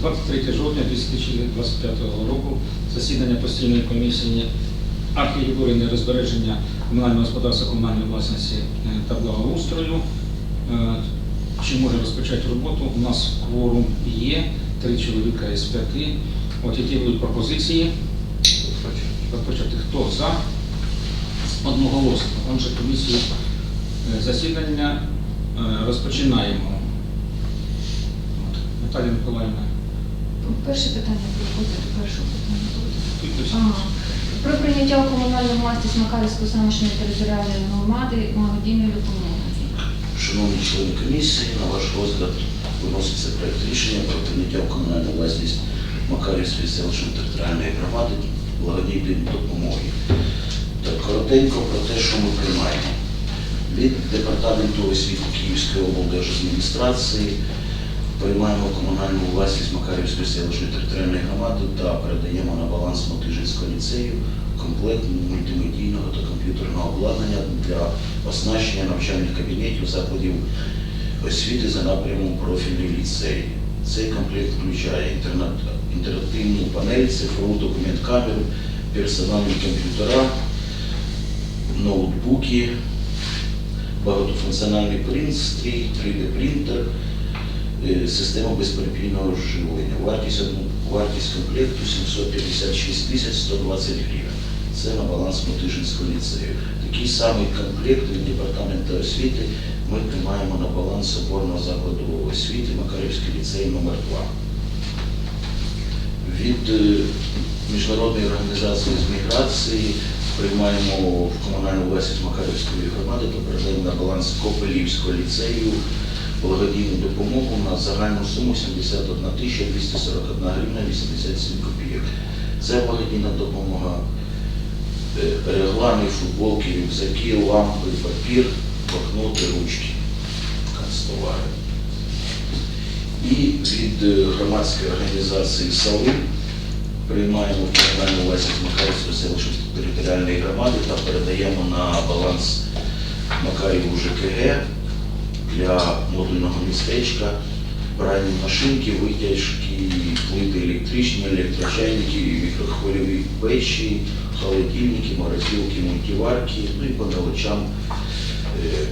23 жовтня 2025 року засідання постійної комісії архітектури і розбереження комунального господарства, комунальної власності е, та благоустрою. Е, Чи може розпочати роботу? У нас кворум є, три чоловіка із п'яти. От які будуть пропозиції? Розпочати хто за? Одноголосно. Отже, комісію е, засідання розпочинаємо. Наталія Миколаївна. Перше питання проходить до першого питання. Ага. Про прийняття у комунальну власність Макарівської селищної територіальної громади благодійної допомоги. Шановні члени комісії, на ваш розгляд виноситься проект рішення про прийняття в комунальну власність Макарівської селищної територіальної громади благодійної допомоги. Так, коротенько про те, що ми приймаємо. Від департаменту освіти Київської облдержадміністрації приймаємо комунальну власність Макарівської селищної територіальної громади та передаємо на баланс Мотижинського ліцею комплект мультимедійного та комп'ютерного обладнання для оснащення навчальних кабінетів закладів освіти за напрямом профільний ліцей. Цей комплект включає інтерактивну панель, цифрову документ-камеру, персональні комп'ютера, ноутбуки, багатофункціональний принтстрій, 3D-принтер, е, система безперебійного живлення. Вартість, вартість комплекту 756 тисяч 120 гривень. Це на баланс Мотижинського ліцею. Такий самий комплект від департаменту освіти ми приймаємо на баланс опорного закладу освіти Макарівський ліцей номер 2 Від е, міжнародної організації з міграції приймаємо в комунальну власність Макарівської громади та передаємо на баланс Копелівського ліцею благодійну допомогу на загальну суму 71 тисяча 241 гривна 87 копійок. Це благодійна допомога е, реглани, футболки, рюкзаки, лампи, папір, блокноти, ручки, канцтовари. І від е, громадської організації САЛИ приймаємо в комунальну власність Макарівської селищної територіальної громади та передаємо на баланс Макаріву ЖКГ для модульного містечка пральні машинки, витяжки, плити електричні, електрочайники, мікрохвильові печі, холодильники, морозилки, мультиварки, ну і по мелочам е,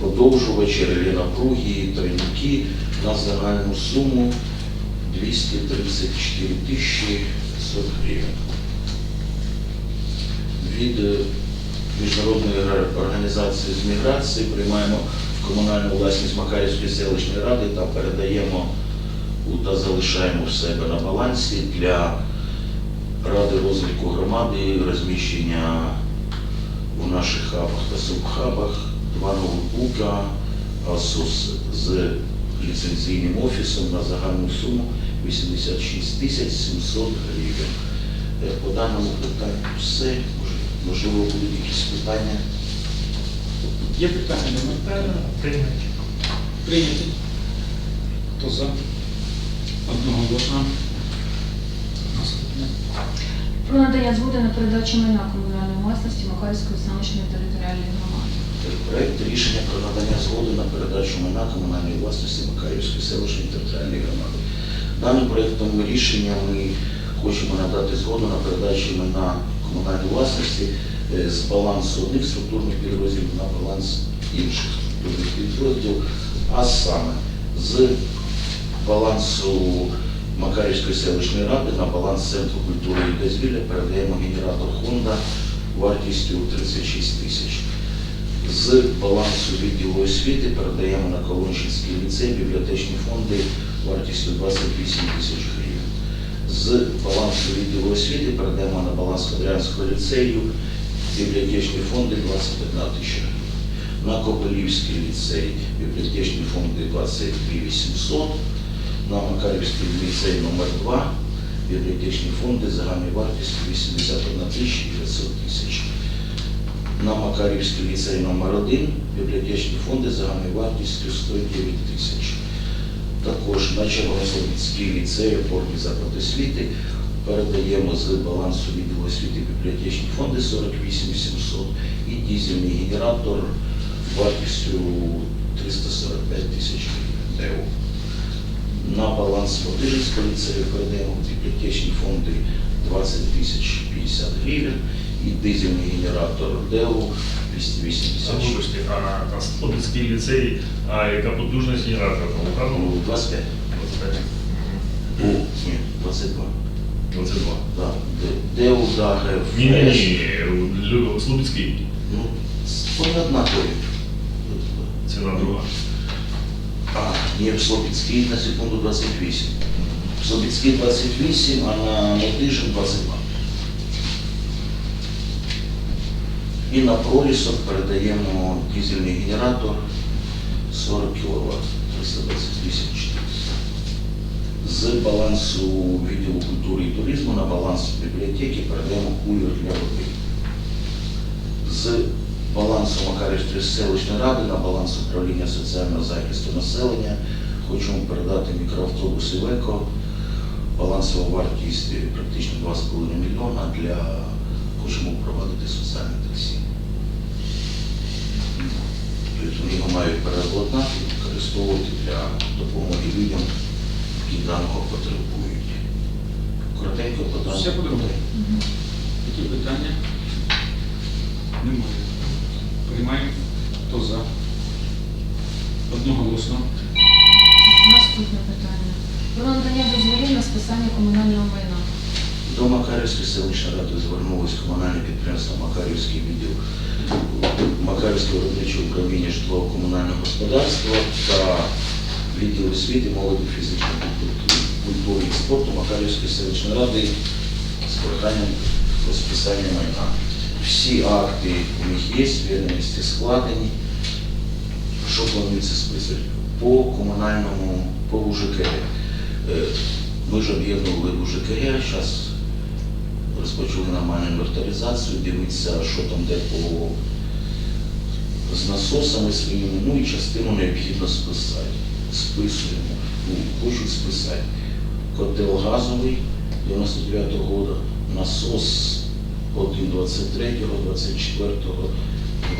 подовжувачі, реле напруги, тройники на загальну суму 234 тисячі 500 гривень. Від е, Міжнародної організації з міграції приймаємо комунальну власність Макарівської селищної ради та передаємо та залишаємо в себе на балансі для Ради розвитку громади розміщення у наших хабах та субхабах два ноутбука Asus з ліцензійним офісом на загальну суму 86 тисяч 700 гривень. Е, По даному питанню все. Можливо, будуть якісь питання. Є питання? Немає? Прийняті. Прийняті. Хто за? Одноголосно. Наступне. Про надання згоди на передачу майна комунальної власності Макарівської селищної територіальної громади. Проект рішення про надання згоди на передачу майна комунальної власності Макарівської селищної територіальної громади. Даним проектом рішення ми хочемо надати згоду на передачу майна комунальної власності з балансу одних структурних підрозділів на баланс інших структурних підрозділів, а саме з балансу Макарівської селищної ради на баланс Центру культури і дозвілля передаємо генератор Honda вартістю 36 тисяч. З балансу відділу освіти передаємо на Колончинський ліцей бібліотечні фонди вартістю 28 тисяч гривень. З балансу відділу освіти передаємо на баланс Кадрянського ліцею бібліотечні фонди 21 тисяча. На Копилівський ліцей бібліотечні фонди 22 800. На Макарівський ліцей номер 2 бібліотечні фонди загальною вартістю 81 тисяча 900 тисяч на Макарівський ліцей номер 1 бібліотечні фонди загальною вартістю 109 тисяч. Також на Червонослобідський ліцей опорний заклад освіти передаємо з балансу відділу освіти бібліотечні фонди 48 700 і дізельний генератор вартістю 345 тисяч гривень. На баланс Мотижинського ліцею передаємо в бібліотечні фонди 20 тисяч 50 гривень і дизельний генератор ДЕУ 286. Вибачте, а там ліцей, а яка потужність генератора там указано? Ну, 25. 25. Ні, 22. 22. Да. Д- ДЕУ ДАГ Ні, ні, ні, Слобідський. Ну, вони однакові. Ціна друга. А, ні, в Слобідській на секунду 28. В Слобідській 28, а на Мотижин 22. І на пролісок передаємо дизельний генератор 40 кВт, 328 400. З балансу відділу культури і туризму на баланс бібліотеки передаємо кулер для води. З балансу Макарівської селищної ради на баланс управління соціального захисту населення хочемо передати мікроавтобус Івеко. Балансова вартість практично 2,5 мільйона для хочемо впровадити соціальне таксі. Тобто його мають переобладнати використовувати для допомоги людям, які даного потребують. Коротенько подам. Все подробно. Які питання? Немає. Приймаємо. Хто за? Одноголосно. Наступне питання. Про надання дозволів на списання комунального майна. До Макарівської селищної ради звернулось комунальне підприємство Макарівський відділ Макарівського виробничого управління житлово-комунального господарства та відділ освіти, молоді, фізичної культури, і спорту Макарівської селищної ради з проханням про списання майна. Всі акти у них є, відомості складені. Що планується списувати? По комунальному, по УЖК. Е, Ми ж об'єднували УЖКГ, зараз розпочали нормальну інвентаризацію, дивитися, що там де по з насосами своїми, ну і частину необхідно списати. Списуємо, ну, хочуть списати. Котел газовий 99-го року, насос 1 23-го, 24-го,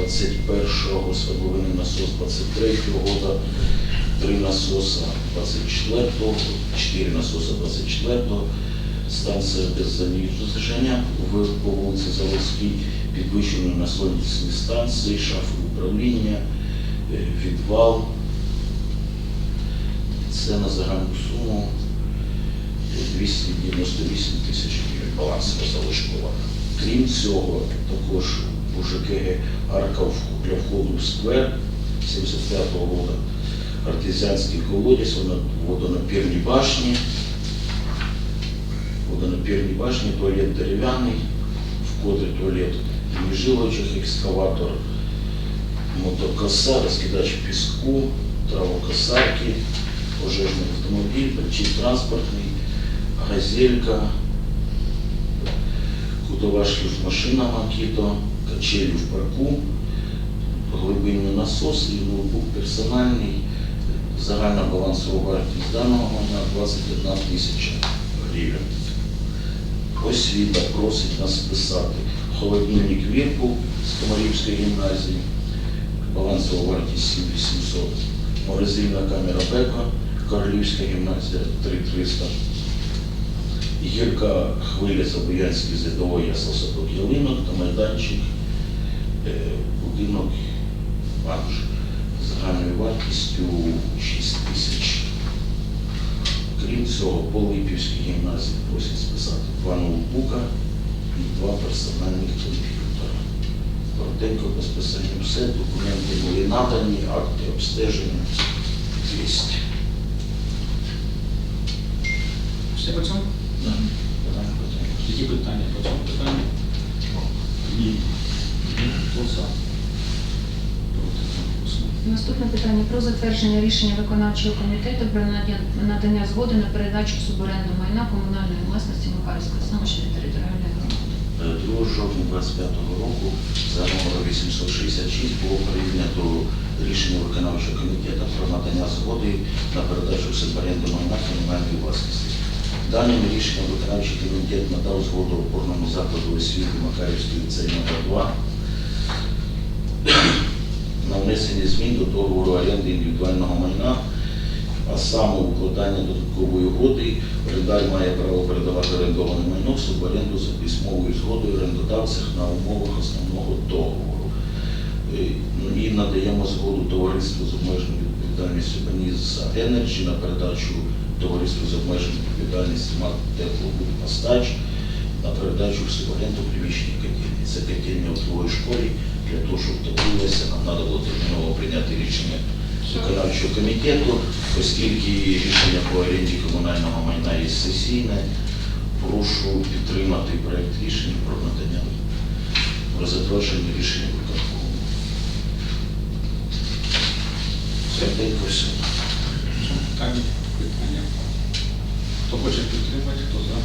21-го, свердловинний насос 23-го року, три насоса 24-го, 4 насоса 24-го, станція беззаліження в по вулиці Заводській, підвищені насосні станції, шафи управління, е, відвал. Це на загальну суму е, 298 тисяч гривень. Балансова залишкова. Крім цього, також у ЖКГ арка для входу в сквер 75-го року, артезіанський колодязь, водонапірні башні, водонапірні башні, туалет дерев'яний, в котрі туалет і екскаватор, мотокоса, розкидач піску, травокосарки, пожежний автомобіль, причіп транспортний, газелька, кутова шлюзмашина Макіто, качелі в парку, глибинний насос і ноутбук персональний. Загальна балансова вартість даного майна 21 тисяча гривень. Освіта просить нас списати холодильник Вірку з Комарівської гімназії, балансова вартість 7800, морозильна камера Бека, Королівська гімназія 3300, гірка хвиля Забоянський ЗДО, ясел садок ялинок та майданчик, е, будинок Банж загальною вартістю 6 тисяч. Крім цього, по Липівській гімназії просять списати два ноутбука і два персональних комп'ютера. Коротенько по списанню все, документи були надані, акти обстеження є. Все по цьому? Да. Питання, питання. Які питання по цьому питанню? Ні. Хто за? Проти одноголосно. Наступне питання про затвердження рішення виконавчого комітету про надання згоди на передачу в суборенду майна комунальної власності Макарівської селищної територіальної громади. 2 жовтня 25 року за номером 866 було прийнято рішення виконавчого комітету про надання згоди на передачу в суборенду майна комунальної власності. Даним рішенням виконавчий комітет надав згоду опорному закладу освіти Макарівської ліцей номер 2 на внесення змін до договору оренди індивідуального майна а саме укладання додаткової угоди, орендар має право передавати орендоване майно в суборенду за письмовою згодою орендодавців на умовах основного договору. Е, ну, І надаємо згоду товариству з обмеженою відповідальністю Баніз Енерджі на передачу товариству з обмеженою відповідальністю МАК Теплобудпостач на передачу в суборенду приміщення котельні. Це котельня у твоїй школі. Для того, щоб топилося, нам треба було терміново прийняти рішення виконавчого комітету, оскільки рішення по оренді комунального майна є сесійне. Прошу підтримати проект рішення про надання про затвердження рішення виконкому. Все. Питання? Хто хоче підтримати, хто за?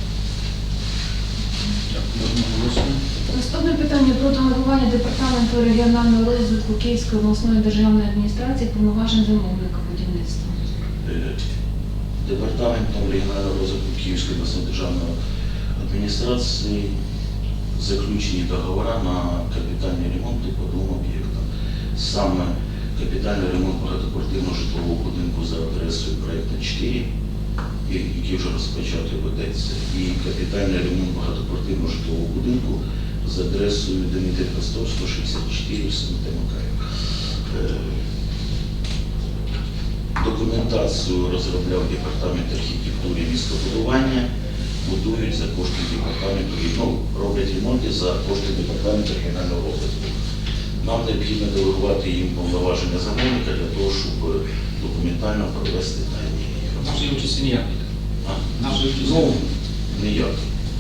Дякую. Наступне питання про делегування департаменту регіонального розвитку Київської обласної державної адміністрації повноважень замовника будівництва. Е, Департаментом регіонального розвитку Київської обласної державної адміністрації заключені договори на капітальні ремонти по двом об'єктам. Саме капітальний ремонт багатоквартирного житлового будинку за адресою проєкту 4, і- який вже розпочатий ведеться, і капітальний ремонт багатоквартирного житлового будинку за адресою Демітер Костов 164 в СМТ Макаїв. Е, Документацію розробляв департамент архітектури і містобудування, будують за кошти департаменту, ну, роблять ремонти за кошти департаменту регіонального розвитку. Нам необхідно делегувати їм повноваження замовника для того, щоб документально провести дані. Участі ніяк не А? Нашої Ну, ніяк.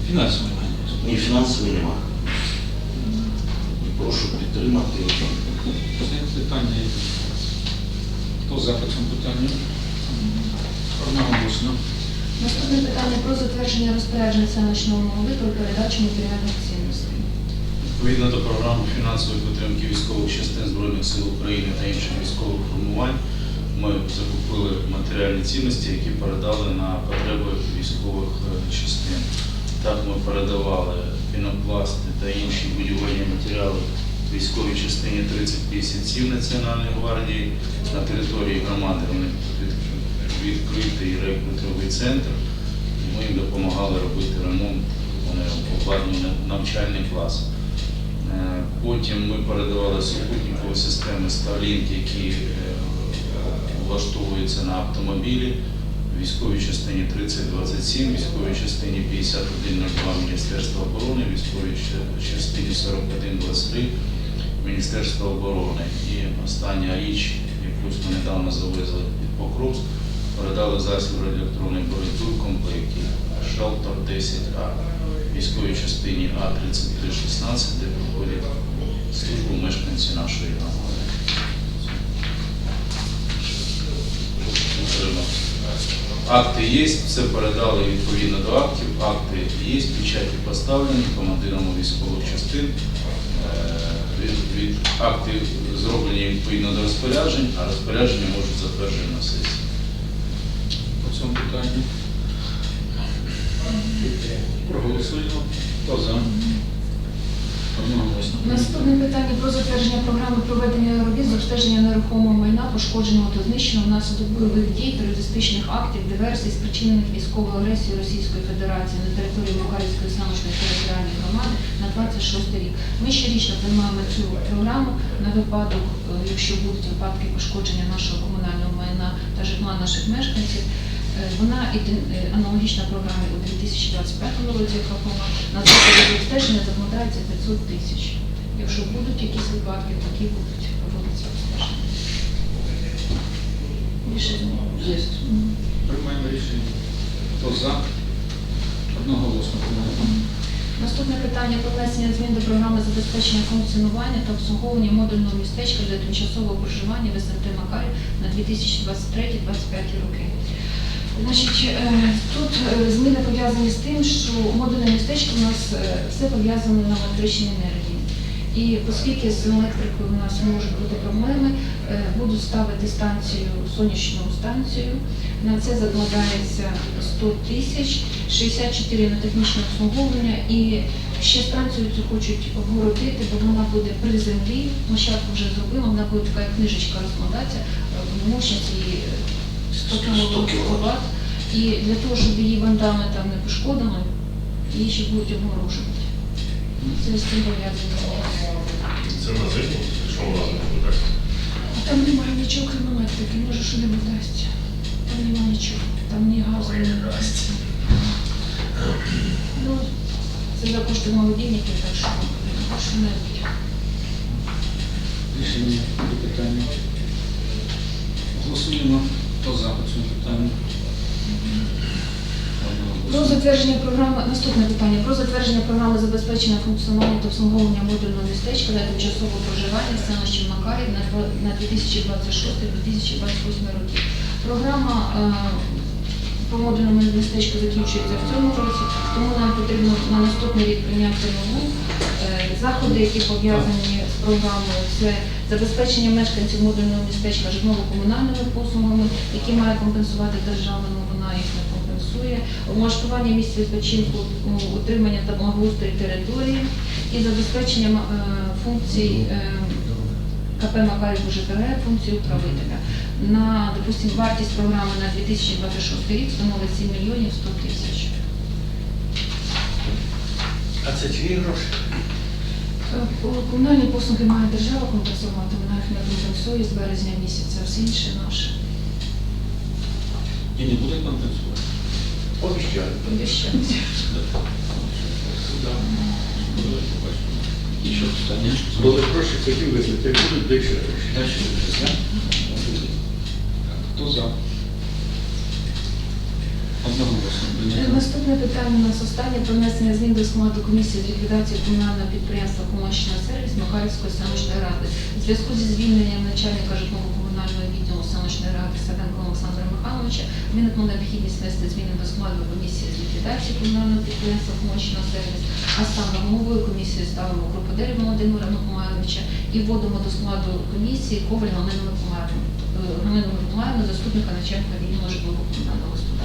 фінансової немає. Ні фінансової нема. Прошу підтримати. Це питання. Хто за цьому питанню? Одноголосно. Наступне питання про затвердження розпоряджень селищного голови про передачу матеріальних цінностей. Відповідно до програми фінансової підтримки військових частин Збройних сил України та інших військових формувань, ми закупили матеріальні цінності, які передали на потреби військових е, частин. Так ми передавали пінопласти та інші будівельні матеріали військовій частині 3057 Національної гвардії. На території громади вони від- відкритий реабілітовий центр. Ми їм допомагали робити ремонт, вони обладнані навчальний клас. Е, Потім ми передавали супутникові системи Starlink, які влаштовуються на автомобілі. Військовій частині 3027, військовій частині 5102 Міністерства оборони, військовій частині 4123 Міністерства оборони. І остання річ, яку ми недавно завезли під Покровськ, передали засіб радіоелектронної боротьби в комплекті Шелтер 10А військовій частині А-3316, де проходять службу мешканці нашої громади. Треба. Акти є, все передали відповідно до актів, акти є, печаті поставлені командирами військових частин. Е, Від, від акти зроблені відповідно до розпоряджень, а розпорядження можуть затверджені на сесії. По цьому питанню. Проголосуємо. Хто за? Наступне питання про затвердження програми проведення робіт з обстеження нерухомого майна, пошкодженого та знищеного внаслідок бойових дій, терористичних актів, диверсій, спричинених військовою агресією Російської Федерації на території Макарівської селищної територіальної громади на 26 рік. Ми щорічно приймаємо цю програму на випадок, е, якщо будуть випадки пошкодження нашого комунального майна та житла наших мешканців. Е, Вона іде- е, аналогічна програмі у 2025 році, яка була на заходи обстеження закладається 500 тисяч. Якщо будуть якісь випадки, такі будуть проводитися обстеження. Рішення Є. Приймаємо рішення. Хто за? Одноголосно. прийнято. Наступне питання про внесення змін до програми забезпечення функціонування та обслуговування модульного містечка для тимчасового проживання в СМТ Макарів на 2023-2025 роки. Значить, е, тут е, зміни пов'язані з тим, що модульне містечко у нас е, все пов'язане на електричній енергії. І оскільки з електрикою у нас можуть бути проблеми, будуть ставити станцію, сонячну станцію. На це закладається 100 тисяч, 64 на технічне обслуговування і ще станцію цю хочуть обгородити, бо вона буде при землі. Площадку вже зробила, вона буде така книжечка розкладатися, мощність її 100 100 кВт. І для того, щоб її вандами там не пошкодили, її ще будуть обморожувати. Це з цим пов'язано. Це на зиму? Що вона не? А там немає нічого, крім електрики, може що-небудь дасть. Там немає нічого, там ні газу, ні дасть. Ну, це за кошти молодільників, так що що-небудь. Рішення по питанню. Голосуємо. Хто за по? Про затвердження програми, наступне питання, про затвердження програми забезпечення функціонування та обслуговування модульного містечка для тимчасового проживання в селищі Макарів на 2026-2028 роки. Програма е, по модульному містечку закінчується в цьому році, тому нам потрібно на наступний рік прийняти нову. Заходи, які пов'язані з програмою, це забезпечення мешканців модульного містечка житлово-комунальними послугами, які має компенсувати держава, але вона їх не компенсує, облаштування місць відпочинку, утримання та благоустрій території і забезпечення е, функцій е, КП Макарів ЖКГ, функції управителя. На, допустим, вартість програми на 2026 рік становить 7 мільйонів 100 тисяч. А це чиї гроші? Е, Комунальні послуги має держава компенсувати, вона їх не компенсує з березня місяця, а все інше наше. І не буде компенсувати. Обіщаю. Обіщають. І що питання? Були гроші, хотів визнати, як будуть більше гроші. Дальше. Хто за? Наступне питання у нас останнє про внесення змін до складу комісії з ліквідації комунального підприємства «Комощна сервіс» Макарівської селищної ради. У зв'язку зі звільненням начальника житлово-комунального відділу селищної ради Саденко Олександра Михайловича виникла необхідність внести зміни до складу комісії з ліквідації комунального підприємства «Комощна сервіс», а саме головою комісії ставимо Кроподель Володимира Миколайовича і вводимо до складу комісії Коваль Галину Миколаївну, е, заступника начальника відділу житлово-комунального господарства.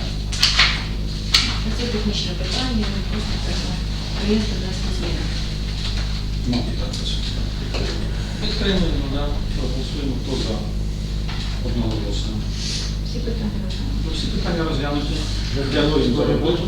Це технічне питання, ми просто треба реєстр внести зміни. Так присутні. Підтримуємо, да. Проголосуємо. Хто за? Одноголосно. Всі питання розглянули. Ну, Всі питання розглянуті. Дякую за роботу.